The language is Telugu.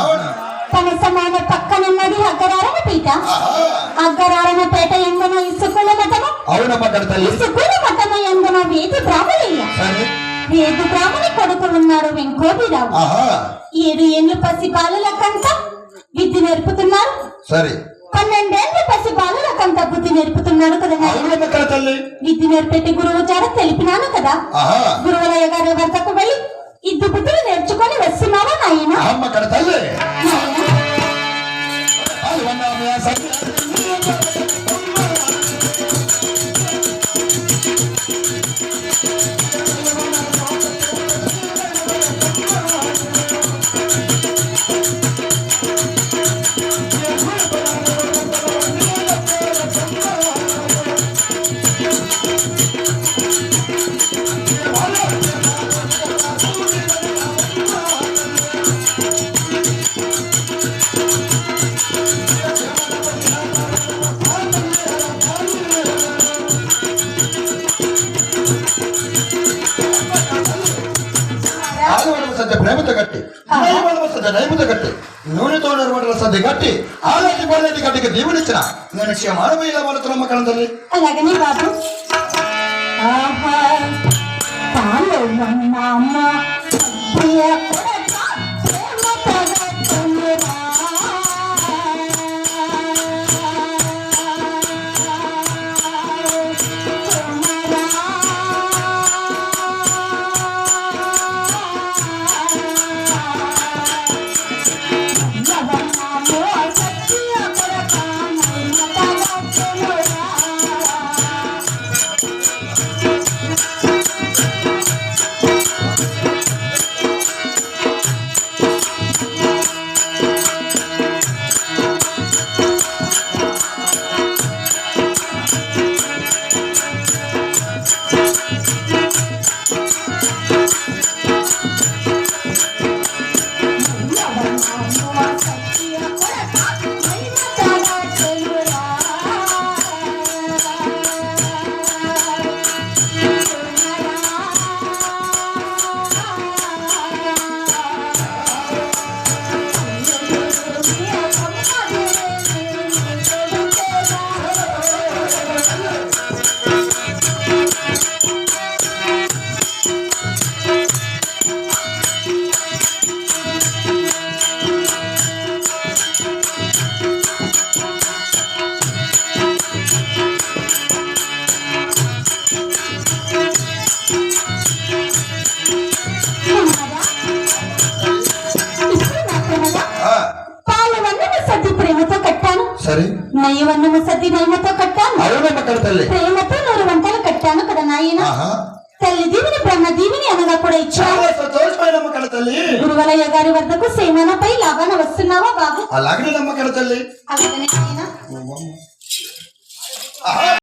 అవును? అగ్గరారణ పీట ఎందున ఇసుకుల మఠము అవునమ్మ కన్న తల్లి ఇసుకుల మఠము ఎందున వేది బ్రాహ్మణయ్య సరే. వేది బ్రాహ్మణి కొడుకు ఉన్నాడు వెంకోటిరావు ఏడు ఏళ్ళు పసి బాలులకంతా విద్య నేర్పుతున్నారు. సరే. పన్నెండేళ్ళ పసి బాలులకంతా బుద్ధి నేర్పుతున్నాడు కదా విద్య నేర్పెట్టి గురువు చార తెలిపినాను కదా. గురువులయ్య గారి వద్దకు వెళ్ళి ఇద్దు బుద్ధులు నేర్చుకొని వస్తున్నావా ప్రేమతో కట్టి నైవడమ సద్య నైముతో కట్టి నూనెతో నరవడల సద్య కట్టి ఆలటి పల్లెటి గట్టికి దీవునిచ్చిన నేను క్షమానమైన మనతులమ్మ కన్న తల్లి. అలాగనే బాబు. ఆహా. ప్రేమతో కట్టాను. సరే. నెయ్యి వన్నము సద్ది నెయ్యతో కట్టాను అవునమ్మ ప్రేమతో నూరు వంటలు కట్టాను కదా నాయన. తల్లి దీవిని బ్రహ్మ దీవిని అనగా కూడా ఇచ్చాను గురువలయ్య గారి వద్దకు సేమనపై లాగాన వస్తున్నావా బాబు? అలాగనే నమ్మ కన్న తల్లి? అలాగనే నాయనా. ఆహా.